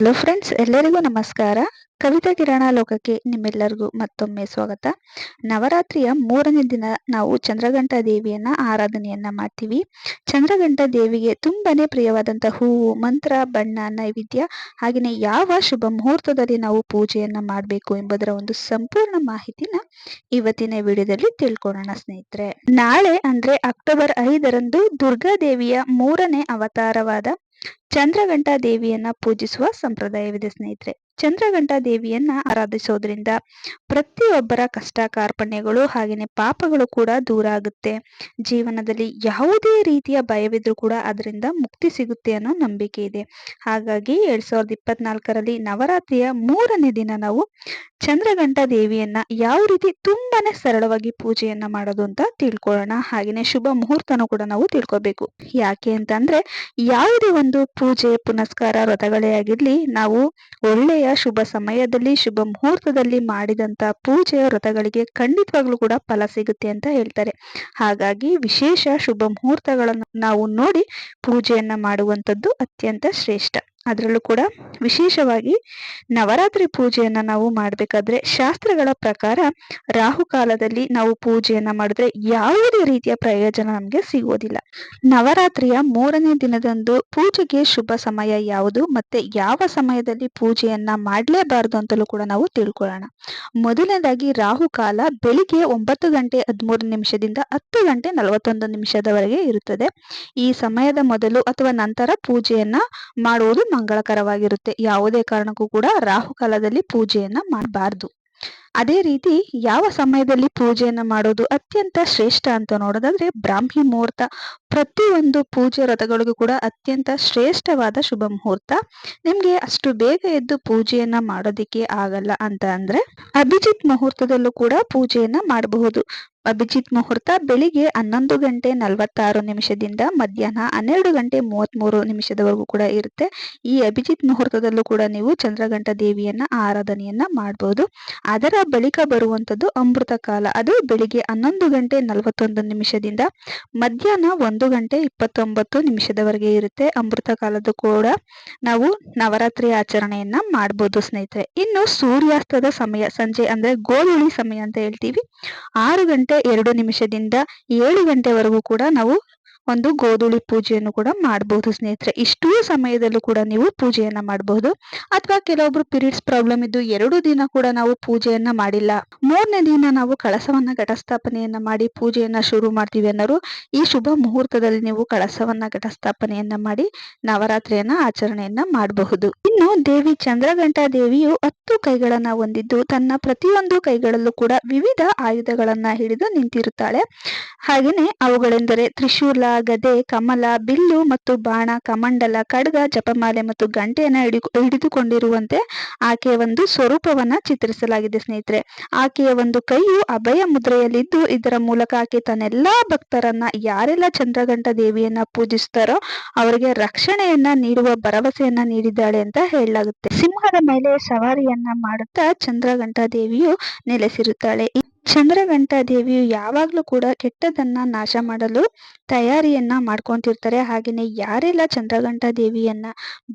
Hello friends ಎಲ್ಲರಿಗೂ ನಮಸ್ಕಾರ. ಕವಿತಾ ಕಿರಣ ಲೋಕಕ್ಕೆ ನಿಮ್ಮೆಲ್ಲರಿಗೂ ಮತ್ತೊಮ್ಮೆ ಸ್ವಾಗತ. ನವರಾತ್ರಿಯ ಮೂರನೇ ದಿನ ನಾವು ಚಂದ್ರಘಂಟ ದೇವಿಯನ್ನ ಆರಾಧನೆಯನ್ನ ಮಾಡ್ತೀವಿ. ಚಂದ್ರಘಂಟ ದೇವಿಗೆ ತುಂಬಾನೇ ಪ್ರಿಯವಾದಂತಹ ಹೂವು, ಮಂತ್ರ, ಬಣ್ಣ, ನೈವೇದ್ಯ ಹಾಗೆಯೇ ಯಾವ ಶುಭ ಮುಹೂರ್ತದಲ್ಲಿ ನಾವು ಪೂಜೆಯನ್ನ ಮಾಡಬೇಕು ಎಂಬುದರ ಒಂದು ಸಂಪೂರ್ಣ ಮಾಹಿತಿನ ಇವತ್ತಿನ ವಿಡಿಯೋದಲ್ಲಿ ತಿಳ್ಕೊಳ್ಳೋಣ ಸ್ನೇಹಿತರೆ. ನಾಳೆ ಅಂದ್ರೆ ಅಕ್ಟೋಬರ್ ಐದರಂದು ದುರ್ಗಾ ದೇವಿಯ ಮೂರನೇ ಅವತಾರವಾದ ಚಂದ್ರಘಂಟಾ ದೇವಿಯನ್ನ ಪೂಜಿಸುವ ಸಂಪ್ರದಾಯವಿದೆ ಸ್ನೇಹಿತರೆ. ಚಂದ್ರಘಂಟಾ ದೇವಿಯನ್ನ ಆರಾಧಿಸೋದ್ರಿಂದ ಪ್ರತಿಯೊಬ್ಬರ ಕಷ್ಟ ಕಾರ್ಪಣ್ಯಗಳು ಹಾಗೇನೆ ಪಾಪಗಳು ಕೂಡ ದೂರ ಆಗುತ್ತೆ. ಜೀವನದಲ್ಲಿ ಯಾವುದೇ ರೀತಿಯ ಭಯವಿದ್ರೂ ಕೂಡ ಅದರಿಂದ ಮುಕ್ತಿ ಸಿಗುತ್ತೆ ಅನ್ನೋ ನಂಬಿಕೆ ಇದೆ. ಹಾಗಾಗಿ ಎರಡ್ ಸಾವಿರದ ಇಪ್ಪತ್ನಾಲ್ಕರಲ್ಲಿ ನವರಾತ್ರಿಯ ಮೂರನೇ ದಿನ ನಾವು ಚಂದ್ರಘಂಟ ದೇವಿಯನ್ನ ಯಾವ ರೀತಿ ತುಂಬಾನೇ ಸರಳವಾಗಿ ಪೂಜೆಯನ್ನ ಮಾಡೋದು ಅಂತ ತಿಳ್ಕೊಳ್ಳೋಣ. ಹಾಗೇನೆ ಶುಭ ಮುಹೂರ್ತನೂ ಕೂಡ ನಾವು ತಿಳ್ಕೊಬೇಕು. ಯಾಕೆ ಅಂತಂದ್ರೆ ಯಾವುದೇ ಒಂದು ಪೂಜೆ, ಪುನಸ್ಕಾರ, ವ್ರತಗಳೇ ಆಗಿರ್ಲಿ, ನಾವು ಒಳ್ಳೆಯ ಶುಭ ಸಮಯದಲ್ಲಿ, ಶುಭ ಮುಹೂರ್ತದಲ್ಲಿ ಮಾಡಿದಂತ ಪೂಜೆಯ ವ್ರತಗಳಿಗೆ ಖಂಡಿತವಾಗ್ಲೂ ಕೂಡ ಫಲ ಸಿಗುತ್ತೆ ಅಂತ ಹೇಳ್ತಾರೆ. ಹಾಗಾಗಿ ವಿಶೇಷ ಶುಭ ಮುಹೂರ್ತಗಳನ್ನು ನಾವು ನೋಡಿ ಪೂಜೆಯನ್ನ ಮಾಡುವಂಥದ್ದು ಅತ್ಯಂತ ಶ್ರೇಷ್ಠ. ಅದರಲ್ಲೂ ಕೂಡ ವಿಶೇಷವಾಗಿ ನವರಾತ್ರಿ ಪೂಜೆಯನ್ನ ನಾವು ಮಾಡಬೇಕಾದ್ರೆ ಶಾಸ್ತ್ರಗಳ ಪ್ರಕಾರ ರಾಹುಕಾಲದಲ್ಲಿ ನಾವು ಪೂಜೆಯನ್ನ ಮಾಡಿದ್ರೆ ಯಾವುದೇ ರೀತಿಯ ಪ್ರಯೋಜನ ನಮಗೆ ಸಿಗೋದಿಲ್ಲ. ನವರಾತ್ರಿಯ ಮೂರನೇ ದಿನದಂದು ಪೂಜೆಗೆ ಶುಭ ಸಮಯ ಯಾವುದು ಮತ್ತೆ ಯಾವ ಸಮಯದಲ್ಲಿ ಪೂಜೆಯನ್ನ ಮಾಡಲೇಬಾರದು ಅಂತಲೂ ಕೂಡ ನಾವು ತಿಳ್ಕೊಳ್ಳೋಣ. ಮೊದಲನೇದಾಗಿ ರಾಹುಕಾಲ ಬೆಳಿಗ್ಗೆ ಒಂಬತ್ತು ಗಂಟೆ ಹದಿಮೂರು ನಿಮಿಷದಿಂದ ಹತ್ತು ಗಂಟೆ ನಲವತ್ತೊಂದು ನಿಮಿಷದವರೆಗೆ ಇರುತ್ತದೆ. ಈ ಸಮಯದ ಮೊದಲು ಅಥವಾ ನಂತರ ಪೂಜೆಯನ್ನ ಮಾಡುವುದು ಮಂಗಳಕರವಾಗಿರುತ್ತೆ. ಯಾವುದೇ ಕಾರಣಕ್ಕೂ ಕೂಡ ರಾಹು ಕಾಲದಲ್ಲಿ ಪೂಜೆಯನ್ನ ಮಾಡಬಾರ್ದು. ಅದೇ ರೀತಿ ಯಾವ ಸಮಯದಲ್ಲಿ ಪೂಜೆಯನ್ನ ಮಾಡೋದು ಅತ್ಯಂತ ಶ್ರೇಷ್ಠ ಅಂತ ನೋಡೋದಾದ್ರೆ ಬ್ರಾಹ್ಮಿ ಮುಹೂರ್ತ. ಪ್ರತಿಯೊಂದು ಪೂಜೆ ರಥಗಳಿಗೂ ಕೂಡ ಅತ್ಯಂತ ಶ್ರೇಷ್ಠವಾದ ಶುಭ ಮುಹೂರ್ತ. ನಿಮ್ಗೆ ಅಷ್ಟು ಬೇಗ ಎದ್ದು ಪೂಜೆಯನ್ನ ಮಾಡೋದಿಕ್ಕೆ ಆಗಲ್ಲ ಅಂತ ಅಂದ್ರೆ ಅಭಿಜಿತ್ ಮುಹೂರ್ತದಲ್ಲೂ ಕೂಡ ಪೂಜೆಯನ್ನ ಮಾಡಬಹುದು. ಅಭಿಜಿತ್ ಮುಹೂರ್ತ ಬೆಳಿಗ್ಗೆ ಹನ್ನೊಂದು ಗಂಟೆ ನಲವತ್ತಾರು ನಿಮಿಷದಿಂದ ಮಧ್ಯಾಹ್ನ ಹನ್ನೆರಡು ಗಂಟೆ ಮೂವತ್ತ್ಮೂರು ನಿಮಿಷದವರೆಗೂ ಕೂಡ ಇರುತ್ತೆ. ಈ ಅಭಿಜಿತ್ ಮುಹೂರ್ತದಲ್ಲೂ ಕೂಡ ನೀವು ಚಂದ್ರಗಂಟ ದೇವಿಯನ್ನ ಆರಾಧನೆಯನ್ನ ಮಾಡಬಹುದು ಅದರ ಬಳಿಕ ಬರುವಂಥದ್ದು ಅಮೃತ ಕಾಲ. ಅದು ಬೆಳಿಗ್ಗೆ ಹನ್ನೊಂದು ಗಂಟೆ ನಲವತ್ತೊಂದು ನಿಮಿಷದಿಂದ ಮಧ್ಯಾಹ್ನ ಒಂದು ಗಂಟೆ ಇಪ್ಪತ್ತೊಂಬತ್ತು ನಿಮಿಷದವರೆಗೆ ಇರುತ್ತೆ. ಅಮೃತ ಕಾಲದ ಕೂಡ ನಾವು ನವರಾತ್ರಿ ಆಚರಣೆಯನ್ನ ಮಾಡಬಹುದು ಸ್ನೇಹಿತರೆ. ಇನ್ನು ಸೂರ್ಯಾಸ್ತದ ಸಮಯ, ಸಂಜೆ ಅಂದ್ರೆ ಗೋಧುಳಿ ಸಮಯ ಅಂತ ಹೇಳ್ತೀವಿ. ಆರು ಗಂಟೆ ಎರಡು ನಿಮಿಷದಿಂದ ಏಳು ಗಂಟೆವರೆಗೂ ಕೂಡ ನಾವು ಒಂದು ಗೋಧೂಳಿ ಪೂಜೆಯನ್ನು ಕೂಡ ಮಾಡಬಹುದು ಸ್ನೇಹಿತರೆ. ಇಷ್ಟೂ ಸಮಯದಲ್ಲೂ ಕೂಡ ನೀವು ಪೂಜೆಯನ್ನ ಮಾಡಬಹುದು ಅಥವಾ ಕೆಲವೊಬ್ರು ಪೀರಿಯಡ್ಸ್ ಪ್ರಾಬ್ಲಮ್ ಇದ್ದು ಎರಡು ದಿನ ಕೂಡ ನಾವು ಪೂಜೆಯನ್ನ ಮಾಡಿಲ್ಲ. ಮೂರನೇ ದಿನ ನಾವು ಕಳಸವನ್ನ ಘಟಸ್ಥಾಪನೆಯನ್ನ ಮಾಡಿ ಪೂಜೆಯನ್ನ ಶುರು ಮಾಡ್ತೀವಿ ಅನ್ನೋರು ಈ ಶುಭ ಮುಹೂರ್ತದಲ್ಲಿ ನೀವು ಕಳಸವನ್ನ ಘಟಸ್ಥಾಪನೆಯನ್ನ ಮಾಡಿ ನವರಾತ್ರಿಯನ್ನ ಆಚರಣೆಯನ್ನ ಮಾಡಬಹುದು. ಇನ್ನು ದೇವಿ ಚಂದ್ರಘಂಟಾ ದೇವಿಯು ಹತ್ತು ಕೈಗಳನ್ನ ಹೊಂದಿದ್ದು ತನ್ನ ಪ್ರತಿಯೊಂದು ಕೈಗಳಲ್ಲೂ ಕೂಡ ವಿವಿಧ ಆಯುಧಗಳನ್ನ ಹಿಡಿದು ನಿಂತಿರುತ್ತಾಳೆ. ಹಾಗೆಯೇ ಅವುಗಳೆಂದರೆ ತ್ರಿಶೂಲ ಗದೆ ಕಮಲ, ಬಿಲ್ಲು ಮತ್ತು ಬಾಣ, ಕಮಂಡಲ, ಖಡ್ಗ, ಜಪಮಾಲೆ ಮತ್ತು ಗಂಟೆಯನ್ನು ಹಿಡಿ ಹಿಡಿದುಕೊಂಡಿರುವಂತೆ ಆಕೆಯ ಒಂದು ಸ್ವರೂಪವನ್ನ ಚಿತ್ರಿಸಲಾಗಿದೆ ಸ್ನೇಹಿತರೆ. ಆಕೆಯ ಒಂದು ಕೈಯು ಅಭಯ ಮುದ್ರೆಯಲ್ಲಿದ್ದು, ಇದರ ಮೂಲಕ ಆಕೆ ತನ್ನೆಲ್ಲ ಭಕ್ತರನ್ನ ಯಾರೆಲ್ಲ ಚಂದ್ರಘಂಟ ದೇವಿಯನ್ನ ಪೂಜಿಸ್ತಾರೋ ಅವರಿಗೆ ರಕ್ಷಣೆಯನ್ನ ನೀಡುವ ಭರವಸೆಯನ್ನ ನೀಡಿದ್ದಾಳೆ ಅಂತ ಹೇಳಲಾಗುತ್ತೆ. ಸಿಂಹದ ಮೇಲೆ ಸವಾರಿಯನ್ನ ಮಾಡುತ್ತಾ ಚಂದ್ರಘಂಟ ದೇವಿಯು ನೆಲೆಸಿರುತ್ತಾಳೆ. ಚಂದ್ರಘಂಟಾ ದೇವಿಯು ಯಾವಾಗಲೂ ಕೂಡ ಕೆಟ್ಟದನ್ನ ನಾಶ ಮಾಡಲು ತಯಾರಿಯನ್ನ ಮಾಡ್ಕೊಂತಿರ್ತಾರೆ. ಹಾಗೆಯೇ ಯಾರೆಲ್ಲ ಚಂದ್ರಘಂಟಾ ದೇವಿಯನ್ನ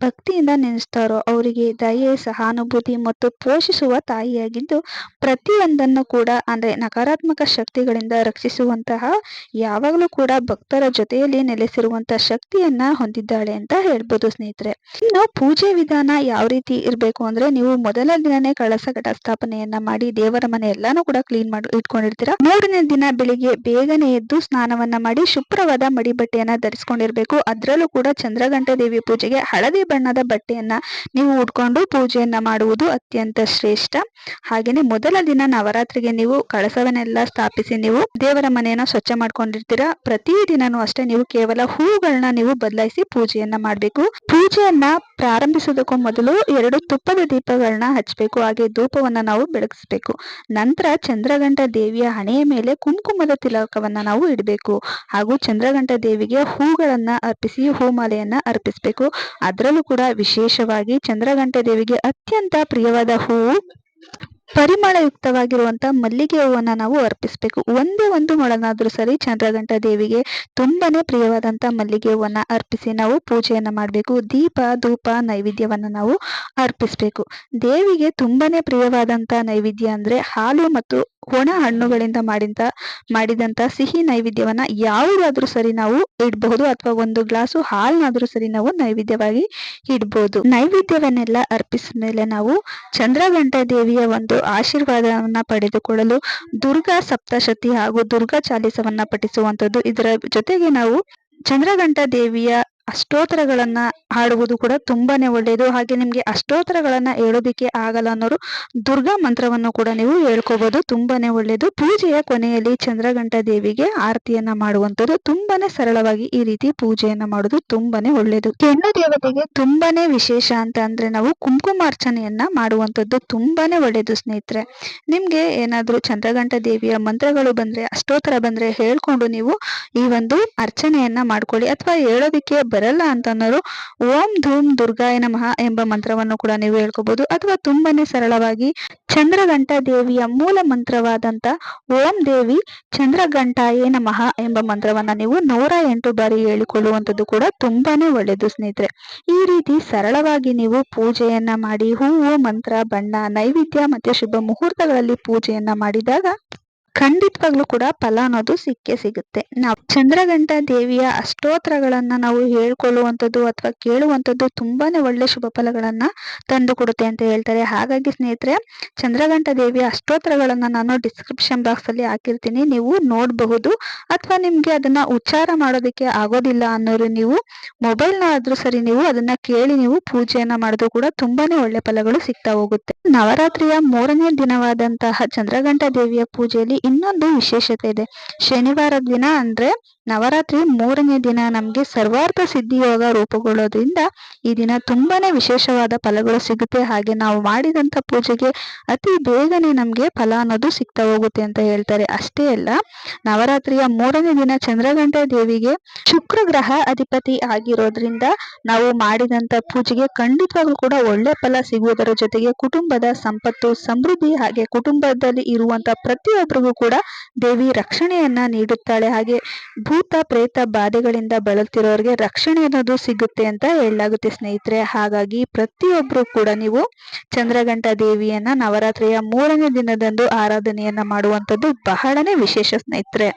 ಭಕ್ತಿಯಿಂದ ನೆನೆಸ್ತಾರೋ ಅವರಿಗೆ ದಯೆ, ಸಹಾನುಭೂತಿ ಮತ್ತು ಪೋಷಿಸುವ ತಾಯಿಯಾಗಿದ್ದು, ಪ್ರತಿಯೊಂದನ್ನು ಕೂಡ ಅಂದ್ರೆ ನಕಾರಾತ್ಮಕ ಶಕ್ತಿಗಳಿಂದ ರಕ್ಷಿಸುವಂತಹ ಯಾವಾಗಲೂ ಕೂಡ ಭಕ್ತರ ಜೊತೆಯಲ್ಲಿ ನೆಲೆಸಿರುವಂತಹ ಶಕ್ತಿಯನ್ನ ಹೊಂದಿದ್ದಾಳೆ ಅಂತ ಹೇಳ್ಬೋದು ಸ್ನೇಹಿತರೆ. ಇನ್ನು ಪೂಜೆ ವಿಧಾನ ಯಾವ ರೀತಿ ಇರಬೇಕು ಅಂದ್ರೆ ನೀವು ಮೊದಲ ದಿನನೇ ಕಳಸ ಘಟ ಸ್ಥಾಪನೆಯನ್ನ ಮಾಡಿ ದೇವರ ಮನೆ ಎಲ್ಲಾನು ಕೂಡ ಕ್ಲೀನ್ ಮಾಡಿ, ಇಟ್ಕೊಂಡಿರ್ತೀರಾ. ಮೂರನೇ ದಿನ ಬೆಳಿಗ್ಗೆ ಬೇಗನೆ ಎದ್ದು ಸ್ನಾನವನ್ನ ಮಾಡಿ ಶುಭ್ರವಾದ ಮಡಿ ಬಟ್ಟೆಯನ್ನ ಧರಿಸ್ಕೊಂಡಿರ್ಬೇಕು. ಅದ್ರಲ್ಲೂ ಕೂಡ ಚಂದ್ರಘಂಟ ದೇವಿ ಪೂಜೆಗೆ ಹಳದಿ ಬಣ್ಣದ ಬಟ್ಟೆಯನ್ನ ನೀವು ಉಟ್ಕೊಂಡು ಪೂಜೆಯನ್ನ ಮಾಡುವುದು ಅತ್ಯಂತ ಶ್ರೇಷ್ಠ. ಹಾಗೇನೆ ಮೊದಲ ದಿನ ನವರಾತ್ರಿಗೆ ನೀವು ಕಳಸವನ್ನೆಲ್ಲ ಸ್ಥಾಪಿಸಿ ನೀವು ದೇವರ ಮನೆಯನ್ನ ಸ್ವಚ್ಛ ಮಾಡ್ಕೊಂಡಿರ್ತೀರಾ. ಪ್ರತಿ ದಿನನೂ ಅಷ್ಟೇ ನೀವು ಕೇವಲ ಹೂಗಳನ್ನ ನೀವು ಬದಲಾಯಿಸಿ ಪೂಜೆಯನ್ನ ಮಾಡಬೇಕು. ಪೂಜೆಯನ್ನ ಪ್ರಾರಂಭಿಸೋದಕ್ಕೂ ಮೊದಲು ಎರಡು ತುಪ್ಪದ ದೀಪಗಳನ್ನ ಹಚ್ಚಬೇಕು ಹಾಗೆ ಧೂಪವನ್ನ ನಾವು ಬೆಳಗಿಸ್ಬೇಕು. ನಂತರ ಚಂದ್ರಘಂಟ ದೇವಿಯ ಹಣೆಯ ಮೇಲೆ ಕುಂಕುಮದ ತಿಲಕವನ್ನ ನಾವು ಇಡಬೇಕು. ಹಾಗೂ ಚಂದ್ರಘಂಟ ದೇವಿಗೆ ಹೂಗಳನ್ನ ಅರ್ಪಿಸಿ, ಹೂಮಾಲೆಯನ್ನ ಅರ್ಪಿಸಬೇಕು. ಅದರಲ್ಲೂ ಕೂಡ ವಿಶೇಷವಾಗಿ ಚಂದ್ರಘಂಟ ದೇವಿಗೆ ಅತ್ಯಂತ ಪ್ರಿಯವಾದ ಹೂವು ಪರಿಮಳಯುಕ್ತವಾಗಿರುವಂತ ಮಲ್ಲಿಗೆ ಹೂವನ್ನ ನಾವು ಅರ್ಪಿಸಬೇಕು. ಒಂದೇ ಒಂದು ಮೊಳನಾದ್ರೂ ಸರಿ ಚಂದ್ರಘಂಟ ದೇವಿಗೆ ತುಂಬಾನೇ ಪ್ರಿಯವಾದಂತ ಮಲ್ಲಿಗೆ ಹೂವನ್ನ ಅರ್ಪಿಸಿ ನಾವು ಪೂಜೆಯನ್ನ ಮಾಡಬೇಕು. ದೀಪ, ಧೂಪ, ನೈವೇದ್ಯವನ್ನ ನಾವು ಅರ್ಪಿಸಬೇಕು. ದೇವಿಗೆ ತುಂಬಾನೇ ಪ್ರಿಯವಾದಂತ ನೈವೇದ್ಯ ಅಂದ್ರೆ ಹಾಲು ಮತ್ತು ಒಣ ಹಣ್ಣುಗಳಿಂದ ಮಾಡಿದಂತ ಮಾಡಿದಂತ ಸಿಹಿ ನೈವೇದ್ಯವನ್ನ ಯಾವುದಾದ್ರೂ ಸರಿ ನಾವು ಇಡಬಹುದು ಅಥವಾ ಒಂದು ಗ್ಲಾಸು ಹಾಲ್ನಾದ್ರೂ ಸರಿ ನಾವು ನೈವೇದ್ಯವಾಗಿ ಇಡ್ಬೋದು. ನೈವೇದ್ಯವನ್ನೆಲ್ಲ ಅರ್ಪಿಸಿದ ಮೇಲೆ ನಾವು ಚಂದ್ರಘಂಟ ದೇವಿಯ ಒಂದು ಆಶೀರ್ವಾದವನ್ನ ಪಡೆದುಕೊಳ್ಳಲು ದುರ್ಗಾ ಸಪ್ತಶತಿ ಹಾಗೂ ದುರ್ಗಾ ಚಾಲಿಸವನ್ನ ಪಠಿಸುವಂಥದ್ದು ಇದರ ಜೊತೆಗೆ ನಾವು ಚಂದ್ರಘಂಟ ದೇವಿಯ ಅಷ್ಟೋತ್ತರಗಳನ್ನ ಹಾಡುವುದು ಕೂಡ ತುಂಬಾನೇ ಒಳ್ಳೆಯದು. ಹಾಗೆ ನಿಮ್ಗೆ ಅಷ್ಟೋತ್ತರಗಳನ್ನ ಹೇಳೋದಿಕ್ಕೆ ಆಗಲ್ಲ ಅನ್ನೋರು ದುರ್ಗಾ ಮಂತ್ರವನ್ನು ಕೂಡ ನೀವು ಹೇಳ್ಕೋಬಹುದು ತುಂಬಾನೇ ಒಳ್ಳೆಯದು. ಪೂಜೆಯ ಕೊನೆಯಲ್ಲಿ ಚಂದ್ರಘಂಟ ದೇವಿಗೆ ಆರತಿಯನ್ನ ಮಾಡುವಂತದ್ದು ತುಂಬಾನೇ ಸರಳವಾಗಿ ಈ ರೀತಿ ಪೂಜೆಯನ್ನ ಮಾಡೋದು ತುಂಬಾನೇ ಒಳ್ಳೆಯದು. ಹೆಣ್ಣು ದೇವತೆಗೆ ತುಂಬಾನೇ ವಿಶೇಷ ಅಂತ ಅಂದ್ರೆ ನಾವು ಕುಂಕುಮಾರ್ಚನೆಯನ್ನ ಮಾಡುವಂತದ್ದು ತುಂಬಾನೇ ಒಳ್ಳೆಯದು ಸ್ನೇಹಿತರೆ. ನಿಮ್ಗೆ ಏನಾದ್ರೂ ಚಂದ್ರಘಂಟ ದೇವಿಯ ಮಂತ್ರಗಳು ಬಂದ್ರೆ, ಅಷ್ಟೋತ್ತರ ಬಂದ್ರೆ ಹೇಳ್ಕೊಂಡು ನೀವು ಈ ಒಂದು ಅರ್ಚನೆಯನ್ನ ಮಾಡ್ಕೊಳ್ಳಿ. ಅಥವಾ ಹೇಳೋದಿಕ್ಕೆ ಬರಲ್ಲ ಅಂತ ಅನ್ನೋರು ಓಂ ಧೂಮ್ ದುರ್ಗಾಯ ನಮಃ ಎಂಬ ಮಂತ್ರವನ್ನು ಕೂಡ ನೀವು ಹೇಳ್ಕೋಬಹುದು ಅಥವಾ ತುಂಬಾನೇ ಸರಳವಾಗಿ ಚಂದ್ರಘಂಟ ದೇವಿಯ ಮೂಲ ಮಂತ್ರವಾದಂತ ಓಂ ದೇವಿ ಚಂದ್ರಗಂಟಾಯೇ ನಮಃ ಎಂಬ ಮಂತ್ರವನ್ನ ನೀವು ನೂರ ಎಂಟು ಬಾರಿ ಹೇಳಿಕೊಳ್ಳುವಂಥದ್ದು ಕೂಡ ತುಂಬಾನೇ ಒಳ್ಳೆಯದು ಸ್ನೇಹಿತರೆ. ಈ ರೀತಿ ಸರಳವಾಗಿ ನೀವು ಪೂಜೆಯನ್ನ ಮಾಡಿ, ಹೂವು, ಮಂತ್ರ, ಬಣ್ಣ, ನೈವೇದ್ಯ ಮತ್ತೆ ಶುಭ ಮುಹೂರ್ತಗಳಲ್ಲಿ ಪೂಜೆಯನ್ನ ಮಾಡಿದಾಗ ಖಂಡಿತವಾಗ್ಲೂ ಕೂಡ ಫಲ ಅನ್ನೋದು ಸಿಕ್ಕೇ ಸಿಗುತ್ತೆ. ನಾವು ಚಂದ್ರಘಂಟ ದೇವಿಯ ಅಷ್ಟೋತ್ರಗಳನ್ನ ನಾವು ಹೇಳ್ಕೊಳ್ಳುವಂಥದ್ದು ಅಥವಾ ಕೇಳುವಂಥದ್ದು ತುಂಬಾನೇ ಒಳ್ಳೆ ಶುಭ ಫಲಗಳನ್ನ ತಂದು ಕೊಡುತ್ತೆ ಅಂತ ಹೇಳ್ತಾರೆ. ಹಾಗಾಗಿ ಸ್ನೇಹಿತರೆ, ಚಂದ್ರಘಂಟ ದೇವಿಯ ಅಷ್ಟೋತ್ರಗಳನ್ನ ನಾನು ಡಿಸ್ಕ್ರಿಪ್ಷನ್ ಬಾಕ್ಸ್ ಅಲ್ಲಿ ಹಾಕಿರ್ತೀನಿ. ನೀವು ನೋಡಬಹುದು. ಅಥವಾ ನಿಮ್ಗೆ ಅದನ್ನ ಉಚ್ಚಾರ ಮಾಡೋದಕ್ಕೆ ಆಗೋದಿಲ್ಲ ಅನ್ನೋರು ನೀವು ಮೊಬೈಲ್ ಆದ್ರೂ ಸರಿ ನೀವು ಅದನ್ನ ಕೇಳಿ ನೀವು ಪೂಜೆಯನ್ನ ಮಾಡೋದು ಕೂಡ ತುಂಬಾನೇ ಒಳ್ಳೆ ಫಲಗಳು ಸಿಗ್ತಾ ಹೋಗುತ್ತೆ. ನವರಾತ್ರಿಯ ಮೂರನೇ ದಿನವಾದಂತಹ ಚಂದ್ರಘಂಟ ದೇವಿಯ ಪೂಜೆಯಲ್ಲಿ ಇನ್ನೊಂದು ವಿಶೇಷತೆ ಇದೆ. ಶನಿವಾರದ ದಿನ ಅಂದ್ರೆ ನವರಾತ್ರಿ ಮೂರನೇ ದಿನ ನಮ್ಗೆ ಸರ್ವಾರ್ಥ ಸಿದ್ಧಿಯೋಗ ರೂಪುಗೊಳ್ಳೋದ್ರಿಂದ ಈ ದಿನ ತುಂಬಾನೇ ವಿಶೇಷವಾದ ಫಲಗಳು ಸಿಗುತ್ತೆ. ಹಾಗೆ ನಾವು ಮಾಡಿದಂತ ಪೂಜೆಗೆ ಅತಿ ಬೇಗನೆ ನಮ್ಗೆ ಫಲ ಅನ್ನೋದು ಸಿಗ್ತಾ ಹೋಗುತ್ತೆ ಅಂತ ಹೇಳ್ತಾರೆ. ಅಷ್ಟೇ ಅಲ್ಲ, ನವರಾತ್ರಿಯ ಮೂರನೇ ದಿನ ಚಂದ್ರಘಂಟ ದೇವಿಗೆ ಶುಕ್ರ ಗ್ರಹ ಅಧಿಪತಿ ಆಗಿರೋದ್ರಿಂದ ನಾವು ಮಾಡಿದಂತ ಪೂಜೆಗೆ ಖಂಡಿತವಾಗ್ಲೂ ಕೂಡ ಒಳ್ಳೆ ಫಲ ಸಿಗುವುದರ ಜೊತೆಗೆ ಕುಟುಂಬದ ಸಂಪತ್ತು, ಸಮೃದ್ಧಿ ಹಾಗೆ ಕುಟುಂಬದಲ್ಲಿ ಇರುವಂತ ಪ್ರತಿಯೊಬ್ಬರಿಗೂ ಕೂಡ ದೇವಿ ರಕ್ಷಣೆಯನ್ನ ನೀಡುತ್ತಾಳೆ. ಹಾಗೆ ಭೂತ ಪ್ರೇತ ಬಾಧೆಗಳಿಂದ ಬಳಲ್ತಿರೋರಿಗೆ ರಕ್ಷಣೆ ಅನ್ನೋದು ಸಿಗುತ್ತೆ ಅಂತ ಹೇಳಲಾಗುತ್ತೆ ಸ್ನೇಹಿತರೆ. ಹಾಗಾಗಿ ಪ್ರತಿಯೊಬ್ರು ಕೂಡ ನೀವು ಚಂದ್ರಘಂಟ ದೇವಿಯನ್ನ ನವರಾತ್ರಿಯ ಮೂರನೇ ದಿನದಂದು ಆರಾಧನೆಯನ್ನ ಮಾಡುವಂಥದ್ದು ಬಹಳನೇ ವಿಶೇಷ ಸ್ನೇಹಿತರೆ.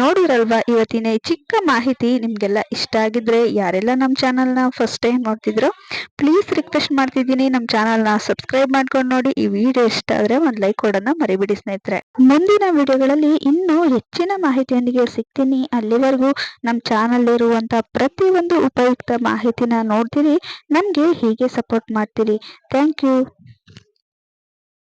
ನೋಡಿರಲ್ವಾ ಇವತ್ತಿನ ಚಿಕ್ಕ ಮಾಹಿತಿ ನಿಮ್ಗೆಲ್ಲ ಇಷ್ಟ ಆಗಿದ್ರೆ ಯಾರೆಲ್ಲ ನಮ್ಮ ಚಾನಲ್ನ ಫಸ್ಟ್ ಟೈಮ್ ನೋಡ್ತಿದ್ರು ಪ್ಲೀಸ್ ರಿಕ್ವೆಸ್ಟ್ ಮಾಡ್ತಿದ್ದೀನಿ. ನಮ್ಮ ಚಾನಲ್ನ ಸಬ್ಸ್ಕ್ರೈಬ್ ಮಾಡ್ಕೊಂಡು ನೋಡಿ. ಈ ವಿಡಿಯೋ ಇಷ್ಟ ಆದ್ರೆ ಒಂದು ಲೈಕ್ ಕೊಡೋಣ ಮರಿಬಿಡಿ ಸ್ನೇಹಿತರೆ. ಮುಂದಿನ ವಿಡಿಯೋಗಳಲ್ಲಿ ಇನ್ನೂ ಹೆಚ್ಚಿನ ಮಾಹಿತಿಯೊಂದಿಗೆ ಸಿಗ್ತೀನಿ. ಅಲ್ಲಿವರೆಗೂ ನಮ್ಮ ಚಾನಲ್ ಇರುವಂತ ಪ್ರತಿಯೊಂದು ಉಪಯುಕ್ತ ಮಾಹಿತಿನ ನೋಡ್ತೀರಿ. ನಮಗೆ ಹೀಗೆ ಸಪೋರ್ಟ್ ಮಾಡ್ತೀರಿ. Thank you